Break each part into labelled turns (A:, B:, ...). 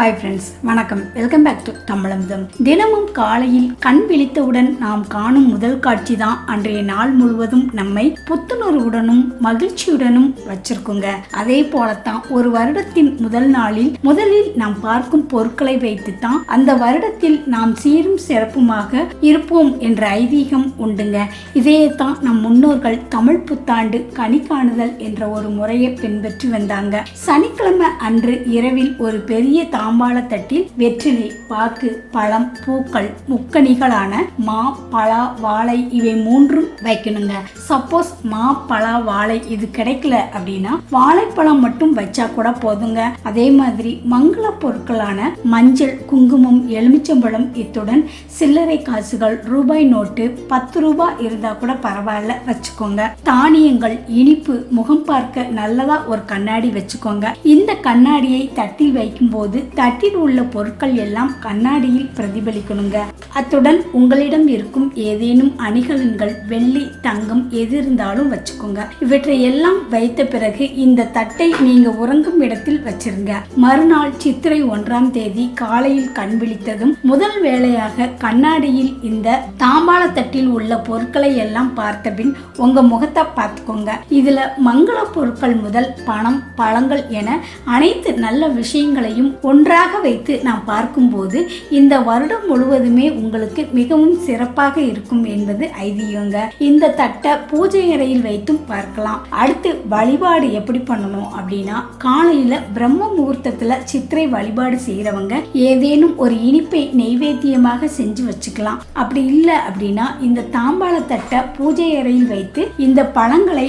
A: Hi friends வணக்கம். Welcome back to தமிழம்தம். தினமும் காலையில் கண் விழித்தவுடன் நாம் காணும் முதல் காட்சி தான் அன்றைய நாள் முழுவதும் நம்மை புத்துணர்வுடனும் மகிழ்ச்சியுடனும் வச்சிருக்குங்க. அதே போலத்தான் ஒரு வருடத்தின் முதல் நாளில் முதலில் நாம் பார்க்கும் பொருட்களை வைத்து தான் அந்த வருடத்தில் நாம் சீரும் சிறப்புமாக இருப்போம் என்ற ஐதீகம் உண்டுங்க. இதையே தான் நம் முன்னோர்கள் தமிழ் புத்தாண்டு கனி காணுதல் என்ற ஒரு முறையை பின்பற்றி வந்தாங்க. சனிக்கிழமை அன்று இரவில் ஒரு பெரிய தாம்பாளத்தட்டில் வெற்றிலை பாக்கு பழம் பூக்கள் முக்கணிகளான மா பலா வாழை இவை மூன்றும் வைக்கணுங்க. சப்போஸ் மா பலா வாழை இது கிடைக்கல அப்படின்னா வாழைப்பழம் மட்டும் வச்சா கூட போதுங்க. அதே மாதிரி மங்கள பொருட்களான மஞ்சள் குங்குமம் எலுமிச்சம்பழம் இத்துடன் சில்லறை காசுகள் ரூபாய் நோட்டு பத்து ரூபாய் இருந்தா கூட பரவாயில்ல வச்சுக்கோங்க. தானியங்கள் இனிப்பு முகம் பார்க்க நல்லதா ஒரு கண்ணாடி வச்சுக்கோங்க. இந்த கண்ணாடியை தட்டில் வைக்கும்போது தட்டில் உள்ள பொருட்கள் எல்லாம் கண்ணாடியில் பிரதிபலிக்கணுங்க. அத்துடன் உங்களிடம் இருக்கும் ஏதேனும் அணிகலன்கள் வெள்ளி தங்கம் எது இருந்தாலும் வச்சுக்கோங்க. இவற்றை எல்லாம் வைத்த பிறகு இந்த தட்டை நீங்க உறங்கும் இடத்தில் வச்சிருங்க. மறுநாள் சித்திரை ஒன்றாம் தேதி காலையில் கண் விழித்ததும் முதல் வேளையாக கண்ணாடியில் இந்த தாம்பாள தட்டில் உள்ள பொருட்களை எல்லாம் பார்த்த பின் உங்க முகத்தை பார்த்துக்கோங்க. இதுல மங்கள பொருட்கள் முதல் பணம் பழங்கள் என அனைத்து நல்ல விஷயங்களையும் ஒன்று ஒன்றாக வைத்து நாம் பார்க்கும்போது இந்த வருடம் முழுவதுமே உங்களுக்கு மிகவும் சிறப்பாக இருக்கும் என்பது ஐதீகங்க. இந்த தட்டை பூஜை அறையில் வைத்தும் பார்க்கலாம். அடுத்து வழிபாடு எப்படி பண்ணணும் அப்படின்னா காலையில பிரம்ம முகூர்த்தத்துல சித்திரை வழிபாடு செய்யறவங்க ஏதேனும் ஒரு இனிப்பை நெய்வேத்தியமாக செஞ்சு வச்சுக்கலாம். அப்படி இல்லை அப்படின்னா இந்த தாம்பாள தட்டை பூஜை அறையில் வைத்து இந்த பழங்களை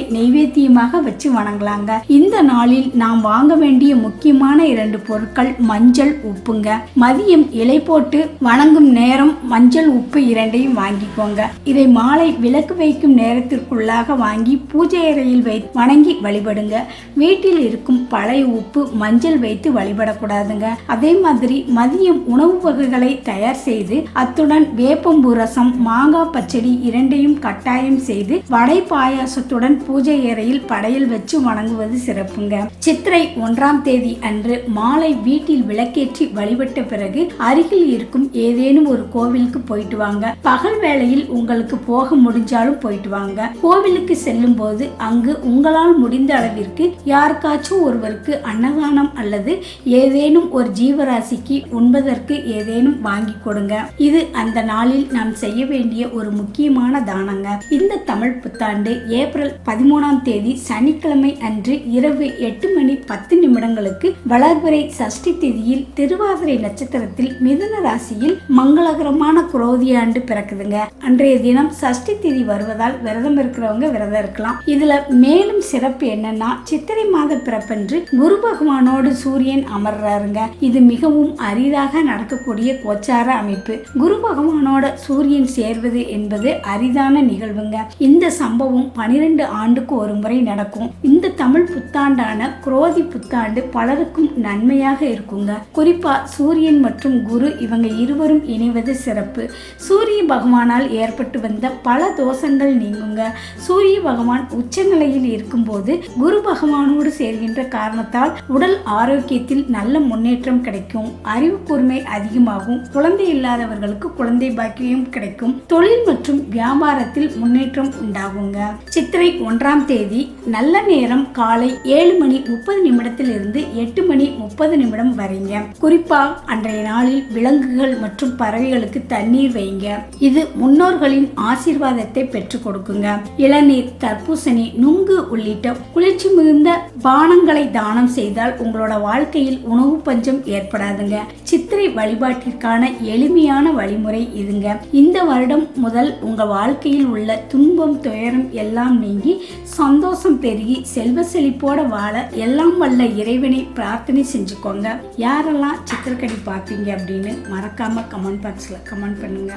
A: நெய்வேத்தியமாக வச்சு வணங்கலாங்க. இந்த நாளில் நாம் வாங்க வேண்டிய முக்கியமான இரண்டு பொருட்கள் மஞ்சள் உப்புங்க. மதியம் இலை போட்டு வணங்கும் நேரம் மஞ்சள் உப்பு இரண்டையும் வாங்கிக்கோங்க. இதை மாலை விளக்கு வைக்கும் நேரத்திற்குள்ளாக வாங்கி பூஜை அறையில் வை வணங்கி வழிபடுங்க. வீட்டில் இருக்கும் பழைய உப்பு மஞ்சள் வைத்து வழிபடக்கூடாதுங்க. அதே மாதிரி மதியம் உணவு வகைகளை தயார் செய்து அத்துடன் வேப்பம்பூ ரசம் மாங்காய் பச்சடி இரண்டையும் கட்டாயம் செய்து வடை பாயாசத்துடன் பூஜை அறையில் படையல் வச்சு வணங்குவது சிறப்புங்க. சித்திரை ஒன்றாம் தேதி அன்று மாலை வீட்டில் விளக்கேற்றி வழிபட்ட பிறகு அருகில் இருக்கும் ஏதேனும் ஒரு கோவிலுக்கு போயிட்டு வாங்க. பகல் வேளையில் உங்களுக்கு போக முடிஞ்சாலும் போயிட்டு வாங்க. கோவிலுக்கு செல்லும் போது அங்கு உங்களால் முடிந்த அளவிற்கு யாருக்காச்சும் ஒருவருக்கு அன்னதானம் அல்லது ஏதேனும் ஒரு ஜீவராசிக்கு உண்பதற்கு ஏதேனும் வாங்கி கொடுங்க. இது அந்த நாளில் நாம் செய்ய வேண்டிய ஒரு முக்கியமான தானங்க. இந்த தமிழ் புத்தாண்டு ஏப்ரல் பதிமூணாம் தேதி சனிக்கிழமை அன்று இரவு எட்டு மணி பத்து நிமிடங்களுக்கு வளர்பிறை சஷ்டி திதியில் திருவாதிரை நட்சத்திரத்தில் மிதுன ராசியில் மங்களகரமான குரோதி ஆண்டு பிறக்குதுங்க. அன்றைய தினம் சஷ்டி திதி வருவதால் விரதம் இருக்கிறவங்க விரதம் இருக்கலாம். இதுல மேலும் சிறப்பு என்னன்னா சித்திரை மாத பிறப்பன்று குரு பகவானோடு சூரியன் அமர்றாருங்க. இது மிகவும் அரிதாக நடக்கக்கூடிய கோச்சார அமைப்பு. குரு பகவானோட சூரியன் சேர்வது என்பது அரிதான நிகழ்வுங்க. இந்த சம்பவம் பனிரெண்டு ஆண்டுக்கு ஒரு முறை நடக்கும். இந்த தமிழ் புத்தாண்டான குரோதி புத்தாண்டு பலருக்கும் நன்மையாக இருக்குங்க. குறிப்பா சூரியன் மற்றும் குரு இவங்க இருவரும் இணைவது சிறப்பு. சூரிய பகவானால் ஏற்பட்டு வந்த பல தோஷங்கள் நீங்குங்க. சூரிய பகவான் உச்சநிலையில் இருக்கும்போது குரு பகவானோடு சேர்கின்ற காரணத்தால் உடல் ஆரோக்கியத்தில் நல்ல முன்னேற்றம் கிடைக்கும். அறிவு கூர்மை அதிகமாகும். குழந்தை இல்லாதவர்களுக்கு குழந்தை பாக்கியம் கிடைக்கும். தொழில் மற்றும் வியாபாரத்தில் முன்னேற்றம் உண்டாகுங்க. சித்திரை ஒன்றாம் தேதி நல்ல நேரம் காலை ஏழு மணி முப்பது நிமிடத்திலிருந்து எட்டு மணி முப்பது நிமிடம் வரைங்க. குறிப்பா அன்றைய நாளில் விலங்குகள் மற்றும் பறவைகளுக்கு தண்ணீர் வைங்க. இது முன்னோர்களின் ஆசீர்வாதத்தை பெற்றுக் கொடுக்குங்க. இளநீர் தர்பூசணி நுங்கு உள்ளிட்ட குளிர்ச்சி மிகுந்த பானங்களை தானம் செய்தால் உங்களோட வாழ்க்கையில் உணவு பஞ்சம் ஏற்படாதுங்க. சித்திரை வழிபாட்டிற்கான எளிமையான வழிமுறை இதுங்க. இந்த வருடம் முதல் உங்க வாழ்க்கையில் உள்ள துன்பம் துயரம் எல்லாம் நீங்கி சந்தோஷம் பெருகி செல்வ செழிப்போட வாழ எல்லாம் வல்ல இறைவனை பிரார்த்தனை செஞ்சுக்கோங்க. யாரெல்லாம் சித்திரக்கணி பார்ப்பீங்க அப்படின்னு மறக்காம கமெண்ட் பாக்ஸ்ல கமெண்ட் பண்ணுங்க.